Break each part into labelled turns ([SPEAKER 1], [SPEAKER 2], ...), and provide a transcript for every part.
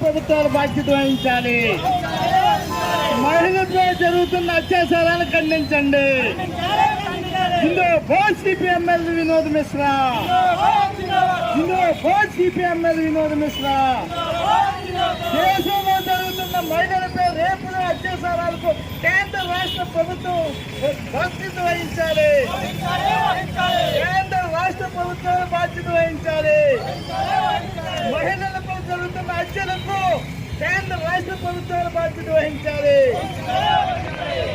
[SPEAKER 1] ప్రభుత్వాలు బాధ్యత వహించాలి. మహిళలపై జరుగుతున్న అత్యాచారాలు ఖండించండి. ఇందులో బోస్ సిపిఎంఎల్ వినోద్ మిశ్రా. ఇందులో బోస్ సిపిఎంఎల్ వినోద్ మిశ్రా. దేశంలో జరుగుతున్న మహిళలపై రేపు అత్యాచారాలకు కేంద్ర రాష్ట్ర ప్రభుత్వం బాధ్యత వహించాలి. కేంద్ర రాష్ట్ర ప్రభుత్వాలు బాధ్యత వహించాలి. మహిళలపై జరుగుతున్న హత్యలకు కేంద్ర రాష్ట్ర ప్రభుత్వాలు బాధ్యత వహించాలి.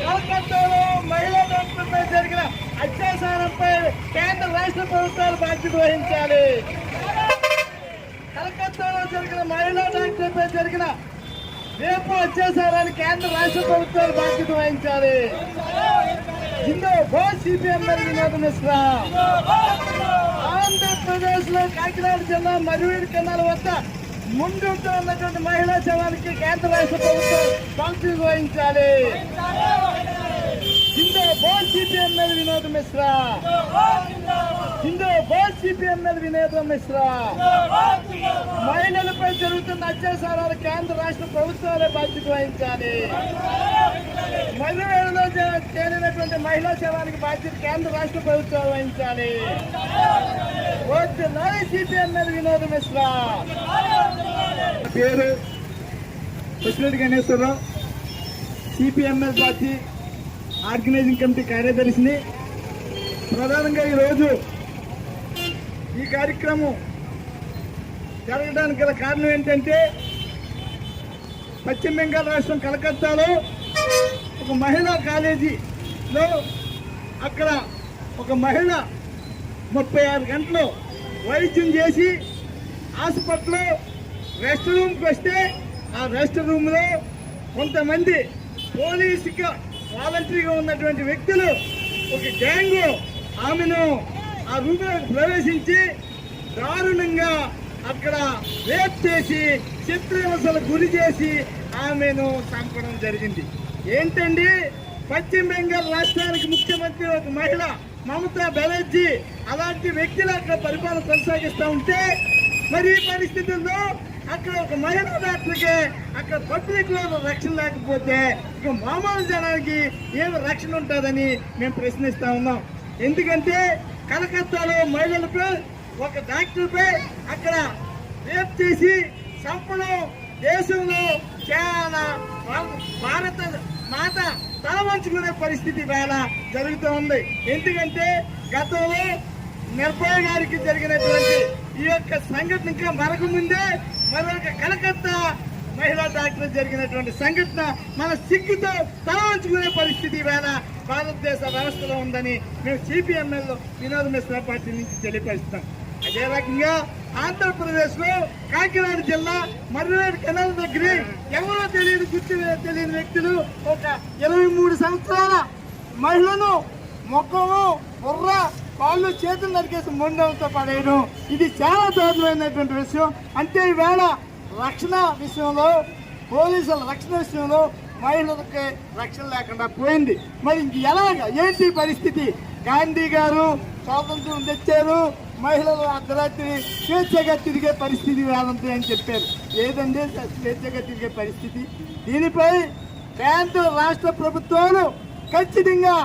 [SPEAKER 1] కలకత్తాలో మహిళా డాక్టర్పై జరిగిన అత్యాచారంపై కేంద్ర రాష్ట్ర ప్రభుత్వాలు బాధ్యత వహించాలి. కలకత్తాలో జరిగిన మహిళా డాక్టర్పై జరిగిన రేపు అత్యాచారాన్ని కేంద్ర రాష్ట్ర ప్రభుత్వాలు బాధ్యత వహించాలి. హిందూ భో సిపిఎం వినోద్ ఆంధ్రప్రదేశ్లో కాకినాడ జిల్లా మరువీడి కెనాల వద్ద ముందుంటూ ఉన్నటువంటి మహిళా శవానికి కేంద్ర రాష్ట్ర ప్రభుత్వం బాధ్యత వహించాలి. హిందో భో సిపిఎంఎల్ వినోద్ మిశ్రా. హిందూ భో సిపిఎంఎల్ వినోద్ మిశ్రా. మహిళలపై జరుగుతున్న అత్యాచారాలు కేంద్ర రాష్ట్ర ప్రభుత్వాలే బాధ్యత వహించాలి. మహిళ చేరినటువంటి మహిళా సేవానికి బాధ్యత కేంద్ర రాష్ట్ర ప్రభుత్వాలు వహించాలి. వచ్చి సిపిఎంఎల్ వినోద్ మిశ్రా. పేరు కృష్ణుడి Ganeswararao. CPML party organising committee కార్యదర్శిని. ప్రధానంగా ఈరోజు ఈ కార్యక్రమం జరగడానికి గల కారణం ఏంటంటే పశ్చిమ బెంగాల్ రాష్ట్రం కలకత్తాలో ఒక మహిళా కాలేజీలో అక్కడ ఒక మహిళ ముప్పై ఆరు గంటలు వైద్యం చేసి హాస్పిటల్లో రెస్ట్ రూమ్కి వస్తే ఆ రెస్ట్ రూమ్లో కొంతమంది పోలీసుగా వాలంటరీగా ఉన్నటువంటి వ్యక్తులు ఒక గ్యాంగ్ ఆమెను ఆ రూమ్లో ప్రవేశించి దారుణంగా అక్కడ రేప్ చేసి చిత్రహింసలు గురి చేసి ఆమెను చంపడం జరిగింది. ఏంటండి? పశ్చిమ బెంగాల్ రాష్ట్రానికి ముఖ్యమంత్రి ఒక మహిళ మమతా బెనర్జీ అలాంటి వ్యక్తులు అక్కడ పరిపాలన కొనసాగిస్తూ ఉంటే మరి ఈ పరిస్థితుల్లో అక్కడ ఒక మహిళా డాక్టర్కి అక్కడ పబ్లిక్లో రక్షణ లేకపోతే ఇక మామూలు జనానికి ఏమి రక్షణ ఉంటుందని మేము ప్రశ్నిస్తా ఉన్నాం. ఎందుకంటే కలకత్తాలో మహిళలపై ఒక డాక్టర్పై అక్కడ రేప్ చేసి చంపడం దేశంలో తల పరిస్థితి వేళ జరుగుతూ ఉంది. ఎందుకంటే గతంలో నిర్భయ గారికి జరిగినటువంటి ఈ యొక్క సంఘటన ఇంకా మరొక ముందే మరొక కలకత్తా మహిళా డాక్టర్ జరిగినటువంటి సంఘటన మన సిగ్గుతో తలవంచుకునే పరిస్థితి వేళ భారతదేశ వ్యవస్థలో ఉందని మేము సిపిఎంఎల్ వినోద మిశ్రా పార్టీ నుంచి తెలియపరుస్తాం. అదే రకంగా ఆంధ్రప్రదేశ్లో కాకినాడ జిల్లా మర్రివేడు కెనాల్ దగ్గర ఎవరో తెలియని గుర్తు తెలియని వ్యక్తులు ఒక ఇరవై మూడు సంవత్సరాల మహిళను మొక్కము బుర్ర కాళ్ళు చేతులు నరికేసి మొండంతో పడేయడం. ఇది చాలా దారుణమైనటువంటి విషయం. అంటే ఈవేళ రక్షణ విషయంలో పోలీసుల రక్షణ విషయంలో మహిళలకి రక్షణ లేకుండా పోయింది. మరి ఇంక ఎలాగ? ఏంటి పరిస్థితి? గాంధీ గారు స్వాతంత్రం తెచ్చారు. మహిళలు అర్ధరాత్రి స్వేచ్ఛగా తిరిగే పరిస్థితి వేలంతో అని చెప్పారు. ఏదండి స్వేచ్ఛగా తిరిగే పరిస్థితి? దీనిపై కేంద్ర రాష్ట్ర ప్రభుత్వాలు ఖచ్చితంగా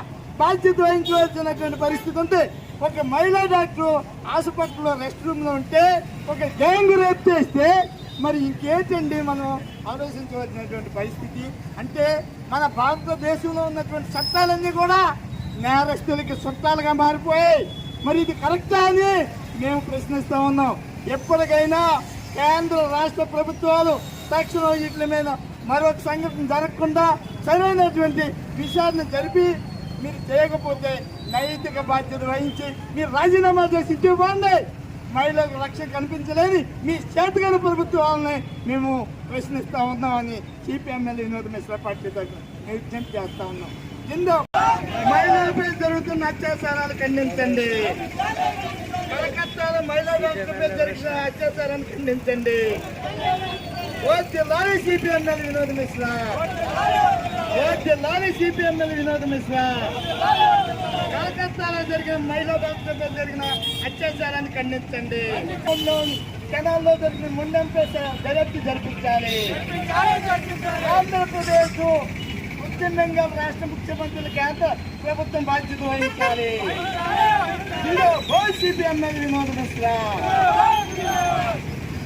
[SPEAKER 1] బాధ్యత వహించవలసినటువంటి పరిస్థితి ఉంది. ఒక మహిళా డాక్టర్ హాస్పిటల్లో రెస్ట్ రూమ్లో ఉంటే ఒక గ్యాంగ్ రేప్ చేస్తే మరి ఇంకేంటండి మనం ఆలోచించవలసినటువంటి పరిస్థితి? అంటే మన భారతదేశంలో ఉన్నటువంటి చట్టాలన్నీ కూడా నేరస్తులకి చుట్టాలుగా మారిపోయాయి. మరి ఇది కరెక్టా అని మేము ప్రశ్నిస్తా ఉన్నాం. ఎప్పటికైనా కేంద్ర రాష్ట్ర ప్రభుత్వాలు తక్షణం వీటి మీద మరొక సంఘటన జరగకుండా సరైనటువంటి విషయాన్ని జరిపి మీరు చేయకపోతే నైతిక బాధ్యత వహించి మీరు రాజీనామా చేసి ఇచ్చే బాగుంది మహిళలకు రక్షణ కనిపించలేని మీ చేతగాని ప్రభుత్వాలని మేము ప్రశ్నిస్తూ ఉన్నామని సిపిఎంఎల్ వినోద్ మిశ్రా పార్టీ తరఫున విజ్ఞప్తి ఉన్నాం. కింద మహిళలపై జరుగుతున్న అత్యాచారాలు ఖండించండి. కలకత్తాలో మహిళా జరుగుతున్న జరిగిన అత్యాచారాన్ని ఖండించండి. ఓ జిల్లాని సిపిఎంఎల్ వినోద్ మిశ్రా. ఓ జిల్లాని సిపిఎంఎల్ వినోద్ మిశ్రా. కలకత్తాలో జరిగిన మహిళా డాక్టర్పై జరిగిన అత్యాచారాన్ని ఖండించండి. కెనాల్లో జరిగిన ముందంపే దర్యాప్తు జరిపించాలి. ఆంధ్రప్రదేశ్ బెంగాల్ రాష్ట్ర ముఖ్యమంత్రులు కేంద్ర ప్రభుత్వం బాధ్యత వహించాలి. వినోద మిశ్రా.